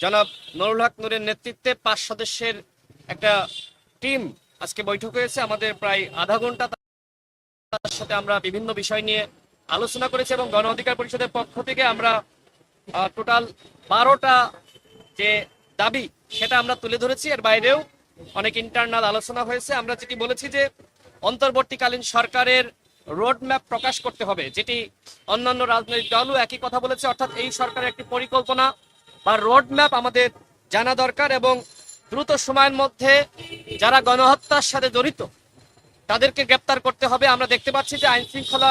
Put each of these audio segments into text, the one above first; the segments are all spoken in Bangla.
জনাব নুরুল হক নুরের নেতৃত্বে পাঁচ সদস্যের একটা টিম আজকে বৈঠক হয়েছে। আমাদের প্রায় আধা ঘণ্টা তার সাথে আমরা বিভিন্ন বিষয় নিয়ে আলোচনা করেছি এবং গণ অধিকার পরিষদের পক্ষ থেকে আমরা টোটাল বারোটা যে দাবি সেটা আমরা তুলে ধরেছি। এর বাইরেও অনেক ইন্টারনাল আলোচনা হয়েছে। আমরা যেটি বলেছি যে অন্তর্বর্তীকালীন সরকারের রোড ম্যাপ প্রকাশ করতে হবে, যেটি অন্যান্য রাজনৈতিক দলও একই কথা বলেছে, অর্থাৎ এই সরকারের একটি পরিকল্পনা রোড ম্যাপ আমাদের জানা দরকার এবং দ্রুত সময়ের মধ্যে যারা গণহত্যার সাথে জড়িত, তাদেরকে গ্রেপ্তার করতে হবে। আমরা দেখতে পাচ্ছি যে আইন শৃঙ্খলা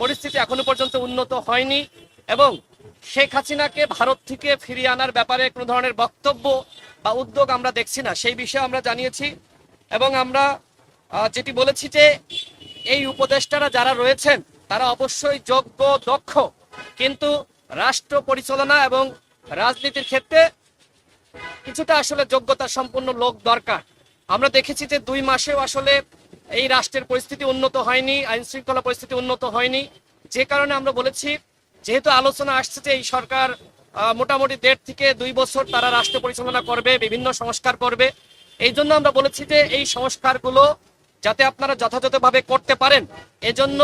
পরিস্থিতি এখনও পর্যন্ত উন্নত হয়নি এবং শেখ হাসিনাকে ভারত থেকে ফিরিয়ে আনার ব্যাপারে কোনো ধরনের বক্তব্য বা উদ্যোগ আমরা দেখছি না। সেই বিষয়ে আমরা জানিয়েছি এবং আমরা যেটি বলেছি যে এই উপদেষ্টারা যারা রয়েছেন, তারা অবশ্যই যোগ্য, দক্ষ, কিন্তু রাষ্ট্র পরিচালনা এবং রাজনীতির ক্ষেত্রে কিছুটা আসলে যোগ্যতা সম্পন্ন লোক দরকার। আমরা দেখেছি যে দুই মাসেও আসলে এই রাষ্ট্রের পরিস্থিতি উন্নত হয়নি আইন শৃঙ্খলা পরিস্থিতি উন্নত হয়নি। যে কারণে আমরা বলেছি, যেহেতু আলোচনা আসছে যে এই সরকার মোটামুটি দেড় থেকে দুই বছর তারা রাষ্ট্র পরিচালনা করবে, বিভিন্ন সংস্কার করবে। এই জন্য আমরা বলেছি যে এই সংস্কারগুলো যাতে আপনারা যথাযথভাবে করতে পারেন, এজন্য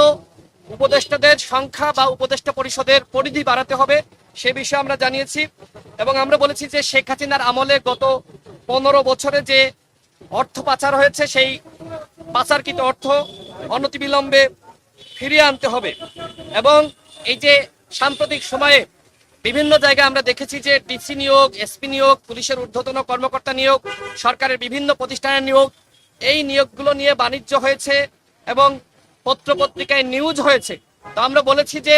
উপদেষ্টাদের সংখ্যা বা উপদেষ্টা পরিষদের পরিধি বাড়াতে হবে। সে বিষয়ে আমরা জানিয়েছি এবং আমরা বলেছি যে শেখ হাসিনার আমলে গত পনেরো বছরে যে অর্থ পাচার হয়েছে, সেই পাচারকৃত অর্থ অনতিবিলম্বে ফিরিয়ে আনতে হবে। এবং এই যে সাম্প্রতিক সময়ে বিভিন্ন জায়গায় আমরা দেখেছি যে ডিসি নিয়োগ, এসপি নিয়োগ, পুলিশের ঊর্ধ্বতন কর্মকর্তা নিয়োগ, সরকারের বিভিন্ন প্রতিষ্ঠানের নিয়োগ, এই নিয়োগগুলো নিয়ে বাণিজ্য হয়েছে এবং পত্রপত্রিকায় নিউজ হয়েছে। তো আমরা বলেছি যে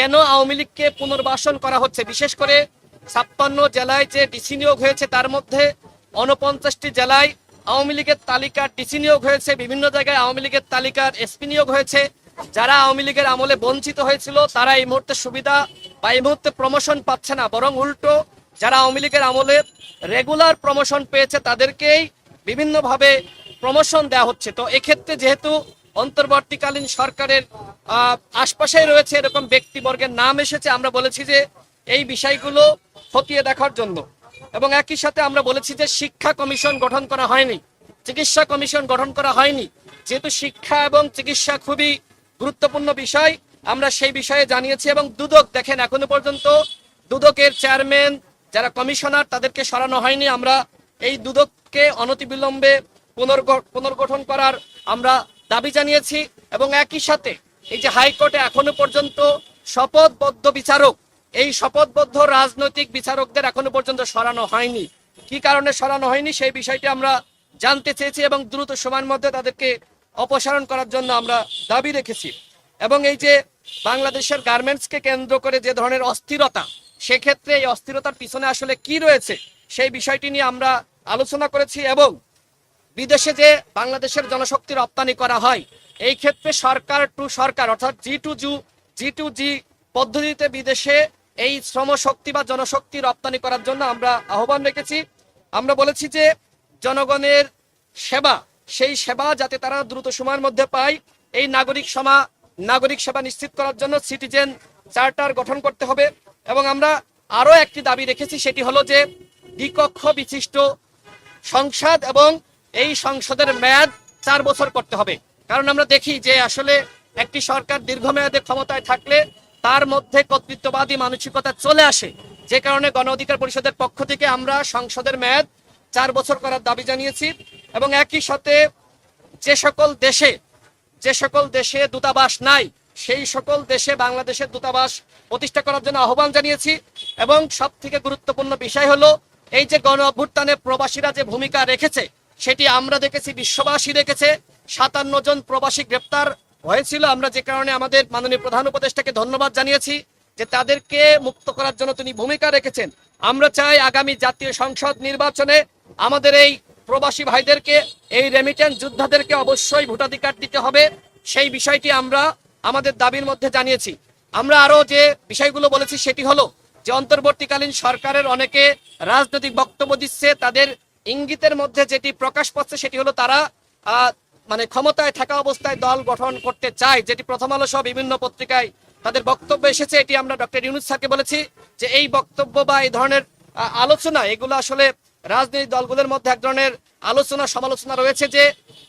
কেন আওয়ামী লীগকে পুনর্বাসন করা হচ্ছে? বিশেষ করে ছাপ্পান্ন জেলায় যে ডিসি নিয়োগ হয়েছে, তার মধ্যে উনপঞ্চাশটি জেলায় আওয়ামী লীগের তালিকার ডিসি নিয়োগ হয়েছে, বিভিন্ন জায়গায় আওয়ামী লীগের তালিকার এসপি নিয়োগ হয়েছে। যারা আওয়ামী লীগের আমলে বঞ্চিত হয়েছিল, তারা এই মুহূর্তে সুবিধা বা এই মুহূর্তে প্রমোশন পাচ্ছে না। বরং উল্টো, যারা আওয়ামী লীগের আমলে রেগুলার প্রমোশন পেয়েছে, তাদেরকেই বিভিন্নভাবে প্রমোশন দেওয়া হচ্ছে। তো এক্ষেত্রে যেহেতু অন্তর্বর্তীকালীন সরকারের আশপাশেই রয়েছে এরকম ব্যক্তিবর্গের নাম এসেছে। আমরা বলেছি যে এই বিষয়গুলো খতিয়ে দেখার জন্য। এবং একই সাথে আমরা বলেছি যে শিক্ষা কমিশন গঠন করা হয়নি। চিকিৎসা কমিশন গঠন করা হয়নি। যেহেতু শিক্ষা এবং চিকিৎসা খুবই গুরুত্বপূর্ণ বিষয়, আমরা সেই বিষয়ে জানিয়েছি এবং দুদক, দেখেন এখনও পর্যন্ত দুদকের চেয়ারম্যান যারা কমিশনার, তাদেরকে সরানো হয়নি। আমরা এই দুদককে অনতিবিলম্বে পুনর্গ- পুনর্গঠন করার আমরা দাবি জানিয়েছি। এবং একই সাথে এই যে হাইকোর্টে এখনও পর্যন্ত শপথবদ্ধ বিচারক, এই শপথবদ্ধ রাজনৈতিক বিচারকদের এখনও পর্যন্ত সরানো হয়নি। কি কারণে সরানো হয়নি সেই বিষয়টি আমরা জানতে চেয়েছি এবং দ্রুত সময়ের মধ্যে তাদেরকে অপসারণ করার জন্য আমরা দাবি রেখেছি। এবং এই যে বাংলাদেশের গার্মেন্টসকে কেন্দ্র করে যে ধরনের অস্থিরতা, সেক্ষেত্রে এই অস্থিরতার পিছনে আসলে কি রয়েছে সেই বিষয়টি নিয়ে আমরা আলোচনা করেছি এবং বিদেশে যে বাংলাদেশের জনশক্তি রপ্তানি করা হয় এই ক্ষেত্রে সরকার টু সরকার, অর্থাৎ জি টু জু, জি টু জি পদ্ধতিতে বিদেশে এই শ্রম শক্তি বা জনশক্তি রপ্তানি করার জন্য আমরা আহ্বান রেখেছি। আমরা বলেছি যে জনগণের সেবা, সেই সেবা যাতে তারা দ্রুত সময়ের মধ্যে পায়, এই নাগরিক সমা, নাগরিক সেবা নিশ্চিত করার জন্য সিটিজেন চার্টার গঠন করতে হবে এবং আমরা আরও একটি দাবি রেখেছি, সেটি হলো যে দ্বিকক্ষ বিশিষ্ট সংসদ এবং এই সংসদের মেয়াদ চার বছর করতে হবে। কারণ আমরা দেখি যে আসলে একটি সরকার দীর্ঘমেয়াদে ক্ষমতায় থাকলে তার মধ্যে কর্তৃত্ববাদী মানসিকতা চলে আসে। যে কারণে গণ অধিকার পরিষদের পক্ষ থেকে আমরা সংসদের মেয়াদ চার বছর করার দাবি জানিয়েছি এবং একই সাথে যে সকল দেশে, যে সকল দেশে দূতাবাস নাই, সেই সকল দেশে বাংলাদেশের দূতাবাস প্রতিষ্ঠা করার জন্য আহ্বান জানিয়েছি এবং সব থেকে গুরুত্বপূর্ণ বিষয় হলো এই যে গণ অভ্যুত্থানে প্রবাসীরা যে ভূমিকা রেখেছে, সেটি আমরা দেখেছি, বিশ্ববাসী দেখেছে। সাতান্ন জন প্রবাসী গ্রেপ্তার হয়েছিল। আমরা যে কারণে আমাদের মাননীয় প্রধান উপদেষ্টাকে ধন্যবাদ জানিয়েছি যে তাদেরকে মুক্ত করার জন্য তিনি ভূমিকা রেখেছেন। আমরা চাই আগামী জাতীয় সংসদ নির্বাচনে আমাদের এই প্রবাসী ভাইদেরকে, এই রেমিটেন্স যোদ্ধাদেরকে অবশ্যই ভোটাধিকার দিতে হবে। সেই বিষয়টি আমরা আমাদের দাবির মধ্যে জানিয়েছি। আমরা আরও যে বিষয়গুলো বলেছি সেটি হলো যে অন্তর্বর্তীকালীন সরকারের অনেকে রাজনৈতিক বক্তব্য দিচ্ছে, তাদের ইঙ্গিতের মধ্যে যেটি প্রকাশ পাচ্ছে সেটি হলো তারা মানে ক্ষমতায় থাকা অবস্থায় দল গঠন করতে চায়, যেটি প্রথম আলো সহ বিভিন্ন পত্রিকায় তাদের বক্তব্য এসেছে, এটি আমরা ডক্টর ইউনুস স্যারকে বলেছি যে এই বক্তব্য বা এই ধরনের আলোচনা, এগুলো আসলে রাজনৈতিক দলগুলোর মধ্যে এক ধরনের আলোচনা, সমালোচনা রয়েছে যে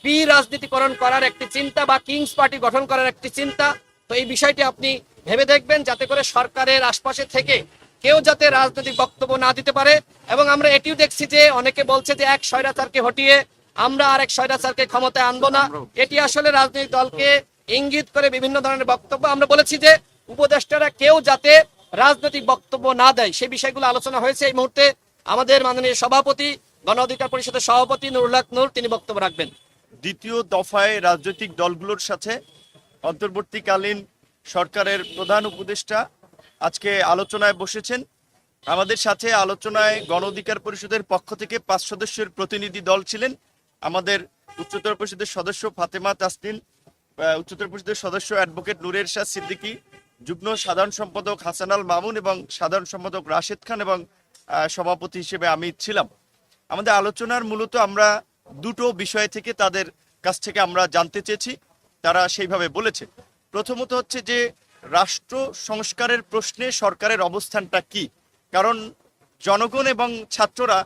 পি রাজনীতিকরণ করার একটি চিন্তা বা কিংস পার্টি গঠন করার একটি চিন্তা। তো এই বিষয়টি আপনি ভেবে দেখবেন, যাতে করে সরকারের আশপাশে থেকে কেউ যাতে রাজনৈতিক বক্তব্য না দিতে পারে। এবং আমরা এটিও দেখছি যে অনেকে বলছে যে এক স্বৈরাচারকে হটিয়ে আমরা আর এক স্বৈরাচারকে ক্ষমতায় আনব না। এটি আসলে রাজনৈতিক দলকে ইঙ্গিত করে বিভিন্ন ধরনের বক্তব্য। আমরা বলেছি যে, উপদেষ্টারা কেউ যাতে রাজনৈতিক বক্তব্য না দেয় সেই বিষয়গুলো আলোচনা হয়েছে এই মুহূর্তে আমাদের মাননীয় সভাপতি, গণ অধিকার পরিষদের সভাপতি নুরুল্লাহ নূর, তিনি বক্তব্য রাখবেন। দ্বিতীয় দফায় রাজনৈতিক দলগুলোর সাথে অন্তর্বর্তীকালীন সরকারের প্রধান উপদেষ্টা আজকে আলোচনায় বসেছেন। আমাদের সাথে আলোচনায় গণ অধিকার পরিষদের পক্ষ থেকে পাঁচ সদস্যের প্রতিনিধি দল ছিলেন। আমাদের উচ্চতর পরিষদের সদস্য ফাতেমা তাসনিন উচ্চতর পরিষদের সদস্য অ্যাডভোকেট নুরের শাহ সিদ্দিকী, যুগ্ম সাধারণ সম্পাদক হাসানাল মামুন এবং সাধারণ সম্পাদক রাশেদ খান এবং সভাপতি হিসেবে আমি ছিলাম। আমাদের আলোচনার মূলত আমরা দুটো বিষয় থেকে তাদের কাছ থেকে আমরা জানতে চেয়েছি, তারা সেইভাবে বলেছে। প্রথমত হচ্ছে যে রাষ্ট্র সংস্কারের প্রশ্নে সরকারের অবস্থানটা কি? কারণ জনগণ এবং ছাত্ররা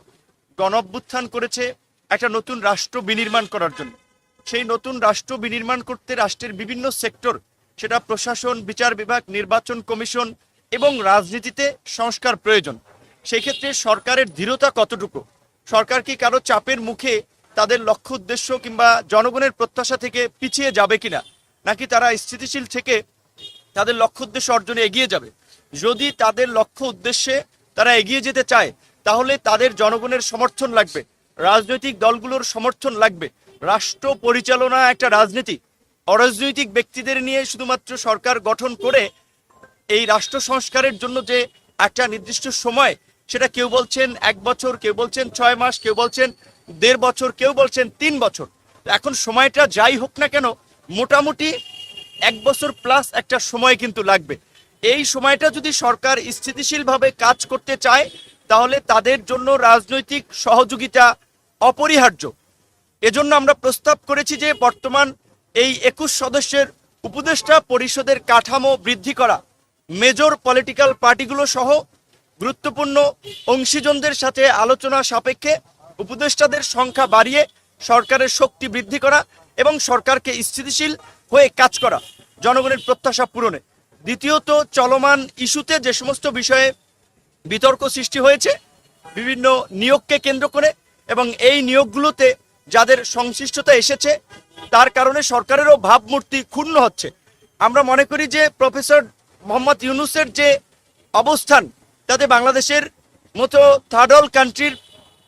গণ করেছে একটা নতুন রাষ্ট্র বিনির্মাণ করার জন্য। সেই নতুন রাষ্ট্র বিনির্মাণ করতে রাষ্ট্রের বিভিন্ন সেক্টর, সেটা প্রশাসন, বিচার বিভাগ, নির্বাচন কমিশন এবং রাজনীতিতে সংস্কার প্রয়োজন। সেই ক্ষেত্রে সরকারের দৃঢ়তা কতটুকু? সরকার কি কারও চাপের মুখে তাদের লক্ষ্য উদ্দেশ্য কিংবা জনগণের প্রত্যাশা থেকে পিছিয়ে যাবে কিনা? নাকি তারা স্থিতিশীল থেকে তাদের লক্ষ্য উদ্দেশ্য অর্জনে এগিয়ে যাবে? যদি তাদের লক্ষ্য উদ্দেশ্যে তারা এগিয়ে যেতে চায়, তাহলে তাদের জনগণের সমর্থন লাগবে। রাজনৈতিক দলগুলোর সমর্থন লাগবে। রাষ্ট্র পরিচালনা একটা রাজনীতি। অরাজনৈতিক ব্যক্তিদের নিয়ে শুধুমাত্র সরকার গঠন করে এই রাষ্ট্র সংস্কারের জন্য যে একটা নির্দিষ্ট সময়, সেটা কেউ বলছেন এক বছর, কেউ বলছেন ছয় মাস, কেউ বলছেন দেড় বছর, কেউ বলছেন তিন বছর। এখন সময়টা যাই হোক না কেন, মোটামুটি এক বছর প্লাস একটা সময় কিন্তু লাগবে। এই সময়টা যদি সরকার স্থিতিশীলভাবে কাজ করতে চায়, তাহলে তাদের জন্য রাজনৈতিক সহযোগিতা অপরিহার্য। এজন্য আমরা প্রস্তাব করেছি যে বর্তমান এই একুশ সদস্যের উপদেষ্টা পরিষদের কাঠামো বৃদ্ধি করা, মেজর পলিটিক্যাল পার্টিগুলো সহ গুরুত্বপূর্ণ অংশীজনদের সাথে আলোচনা সাপেক্ষে উপদেষ্টাদের সংখ্যা বাড়িয়ে সরকারের শক্তি বৃদ্ধি করা এবং সরকারকে স্থিতিশীল হয়ে কাজ করা, জনগণের প্রত্যাশা পূরণে। দ্বিতীয়ত, চলমান ইস্যুতে যে সমস্ত বিষয়ে বিতর্ক সৃষ্টি হয়েছে, বিভিন্ন নিয়োগকে কেন্দ্র করে এবং এই নিয়োগগুলোতে যাদের সংশ্লিষ্টতা এসেছে, তার কারণে সরকারেরও ভাবমূর্তি ক্ষুণ্ণ হচ্ছে। আমরা মনে করি যে প্রফেসর মোহাম্মদ ইউনুসের যে অবস্থান, তাতে বাংলাদেশের মতো থার্ড ওয়ার্ল্ড কান্ট্রির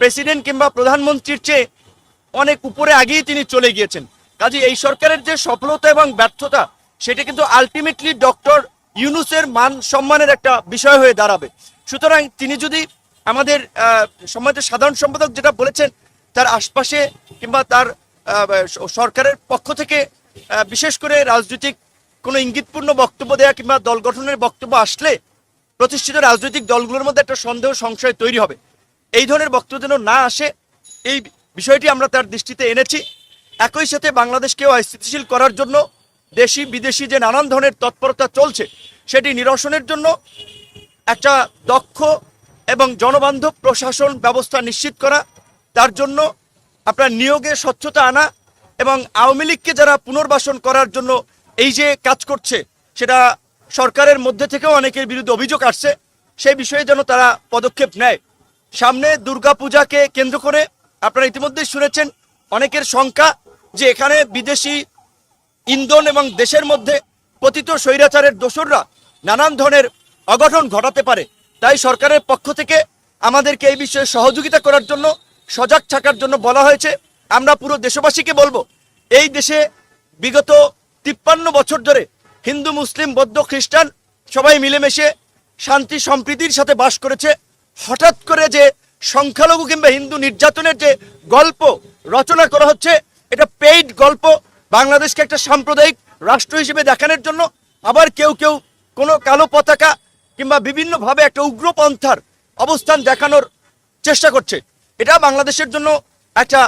প্রেসিডেন্ট কিংবা প্রধানমন্ত্রীর চেয়ে অনেক উপরে আগেই তিনি চলে গিয়েছেন। কাজে এই সরকারের যে সফলতা এবং ব্যর্থতা, সেটা কিন্তু আলটিমেটলি ডক্টর ইউনুসের মান সম্মানের একটা বিষয় হয়ে দাঁড়াবে। সুতরাং তিনি যদি আমাদের সম্মানিত সাধারণ সম্পাদক যেটা বলেছেন, তার আশপাশে কিংবা তার সরকারের পক্ষ থেকে বিশেষ করে রাজনৈতিক কোনো ইঙ্গিতপূর্ণ বক্তব্য দেওয়া কিংবা দল গঠনের বক্তব্য আসলে প্রতিষ্ঠিত রাজনৈতিক দলগুলোর মধ্যে একটা সন্দেহ, সংশয় তৈরি হবে। এই ধরনের বক্তব্য যেন না আসে, এই বিষয়টি আমরা তার দৃষ্টিতে এনেছি। একই সাথে বাংলাদেশকেও অস্থিতিশীল করার জন্য দেশি, বিদেশি যে নানান ধরনের তৎপরতা চলছে, সেটি নিরসনের জন্য একটা দক্ষ এবং জনবান্ধব প্রশাসন ব্যবস্থা নিশ্চিত করা, তার জন্য আপনার নিয়োগে স্বচ্ছতা আনা এবং আওয়ামী লীগকে যারা পুনর্বাসন করার জন্য এই যে কাজ করছে, সেটা সরকারের মধ্যে থেকেও অনেকের বিরুদ্ধে অভিযোগ আসছে, সেই বিষয়ে যেন তারা পদক্ষেপ নেয়। সামনে দুর্গাপূজাকে কেন্দ্র করে আপনারা ইতিমধ্যেই শুনেছেন, অনেকের শঙ্কা যে এখানে বিদেশি ইন্ধন এবং দেশের মধ্যে পতিত স্বৈরাচারের দোসররা নানান ধরনের অঘটন ঘটাতে পারে। তাই সরকারের পক্ষ থেকে আমাদেরকে এই বিষয়ে সহযোগিতা করার জন্য, সজাগ থাকার জন্য বলা হয়েছে। আমরা পুরো দেশবাসীকে বলব, এই দেশে বিগত তিপ্পান্ন বছর ধরে হিন্দু, মুসলিম, বৌদ্ধ, খ্রিস্টান সবাই মিলেমিশে শান্তি, সম্প্রীতির সাথে বাস করেছে। হঠাৎ করে যে সংখ্যালঘু কিংবা হিন্দু নির্যাতনের যে গল্প রচনা করা হচ্ছে, এটা পেইড গল্প, বাংলাদেশকে একটা সাম্প্রদায়িক রাষ্ট্র হিসেবে দেখানোর জন্য আবার কেউ কেউ কোনো কালো পতাকা কিংবা বিভিন্নভাবে একটা উগ্রপন্থার অবস্থান দেখানোর চেষ্টা করছে। এটা বাংলাদেশের জন্য একটা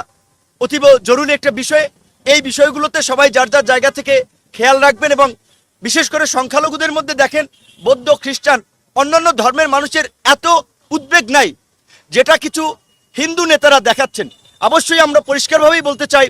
অতীব জরুরি একটা বিষয়। এই বিষয়গুলোতে সবাই যার যার জায়গা থেকে খেয়াল রাখবেন এবং বিশেষ করে সংখ্যালঘুদের মধ্যে দেখেন, বৌদ্ধ, খ্রিস্টান, অন্যান্য ধর্মের মানুষের এত উদ্বেগ নাই, যেটা কিছু হিন্দু নেতারা দেখাচ্ছেন। অবশ্যই আমরা পরিষ্কারভাবেই বলতে চাই,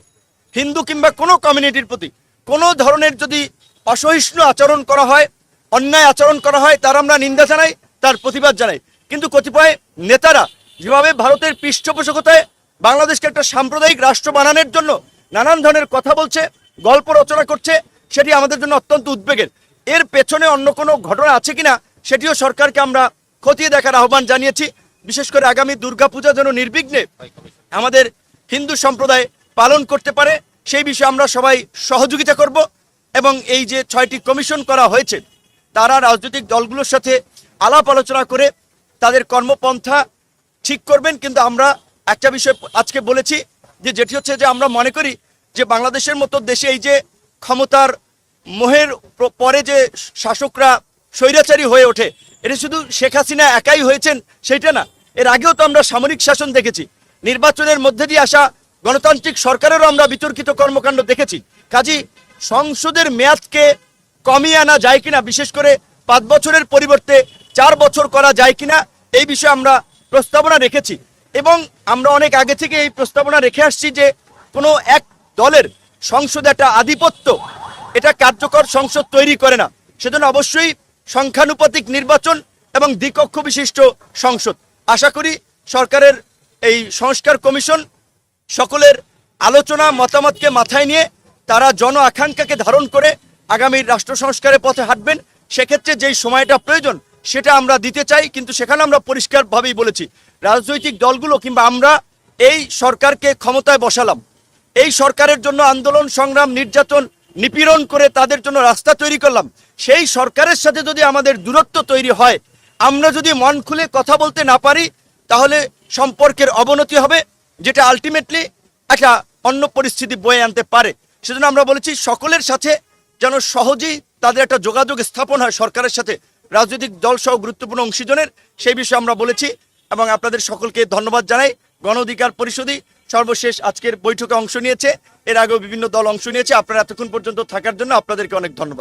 হিন্দু কিংবা কোনো কমিউনিটির প্রতি কোনো ধরনের যদি অসহিষ্ণু আচরণ করা হয় অন্যায় আচরণ করা হয়, তার আমরা নিন্দা জানাই, তার প্রতিবাদ জানাই। কিন্তু কতিপয় নেতারা যেভাবে ভারতের পৃষ্ঠপোষকতায় বাংলাদেশকে একটা সাম্প্রদায়িক রাষ্ট্র বানানোর জন্য নানান ধরনের কথা বলছে, গল্প রচনা করছে, সেটি আমাদের জন্য অত্যন্ত উদ্বেগের। এর পেছনে অন্য কোনো ঘটনা আছে কিনা, সেটিও সরকারকে আমরা খতিয়ে দেখার আহ্বান জানিয়েছি। বিশেষ করে আগামী দুর্গাপূজা যেন নির্বিঘ্নে আমাদের হিন্দু সম্প্রদায় পালন করতে পারে, সেই বিষয়ে আমরা সবাই সহযোগিতা করব এবং এই যে ছয়টি কমিশন করা হয়েছে তারা রাজনৈতিক দলগুলোর সাথে আলাপ আলোচনা করে তাদের কর্মপন্থা ঠিক করবেন, কিন্তু আমরা একটা বিষয় আজকে বলেছি যে যেটি হচ্ছে যে আমরা মনে করি যে বাংলাদেশের মতো দেশে এই যে ক্ষমতার মোহের পরে যে শাসকরা স্বৈরাচারী হয়ে ওঠে, এটা শুধু শেখ হাসিনা একাই হয়েছেন সেইটা না, এর আগেও তো আমরা সামরিক শাসন দেখেছি, নির্বাচনের মধ্যে দিয়ে আসা গণতান্ত্রিক সরকারেরও আমরা বিতর্কিত কর্মকাণ্ড দেখেছি, কাজী সংসদের মেয়াদকে কমিয়ে আনা যায় কিনা, বিশেষ করে পাঁচ বছরের পরিবর্তে চার বছর করা যায় কিনা, এই বিষয়ে আমরা প্রস্তাবনা রেখেছি। এবং আমরা অনেক আগে থেকে এই প্রস্তাবনা রেখে আসছি যে কোনো এক দলের সংসদে একটা আধিপত্য, এটা কার্যকর সংসদ তৈরি করে না। সেজন্য অবশ্যই সংখ্যানুপাতিক নির্বাচন এবং দ্বিকক্ষ বিশিষ্ট সংসদ। আশা করি সরকারের এই সংস্কার কমিশন সকলের আলোচনা, মতামতকে মাথায় নিয়ে তারা জন আকাঙ্ক্ষাকে ধারণ করে আগামী রাষ্ট্র সংস্কারের পথে হাঁটবেন, সেক্ষেত্রে যেই সময়টা প্রয়োজন সেটা আমরা দিতে চাই, কিন্তু সেখানে আমরা পরিষ্কারভাবেই বলেছি, রাজনৈতিক দলগুলো কিংবা আমরা এই সরকারকে ক্ষমতায় বসালাম। এই সরকারের জন্য আন্দোলন, সংগ্রাম, নির্যাতন, নিপীড়ন করে তাদের জন্য রাস্তা তৈরি করলাম। সেই সরকারের সাথে যদি আমাদের দূরত্ব তৈরি হয়, আমরা যদি মন খুলে কথা বলতে না পারি, তাহলে সম্পর্কের অবনতি হবে, যেটা আলটিমেটলি একটা অন্য পরিস্থিতি বয়ে আনতে পারে। সেজন্য আমরা বলেছি, সকলের সাথে যেন সহজেই তাদের একটা যোগাযোগ স্থাপন হয় সরকারের সাথে। রাজনৈতিক দল সহ গুরুত্বপূর্ণ অংশীজনের, সেই বিষয়ে আমরা বলেছি এবং আপনাদের সকলকে ধন্যবাদ জানাই। গণ অধিকার পরিষদই সর্বশেষ আজকের বৈঠকে অংশ নিয়েছে। এর আগেও বিভিন্ন দল অংশ নিয়েছে। আপনারা এতক্ষণ পর্যন্ত থাকার জন্য আপনাদেরকে অনেক ধন্যবাদ।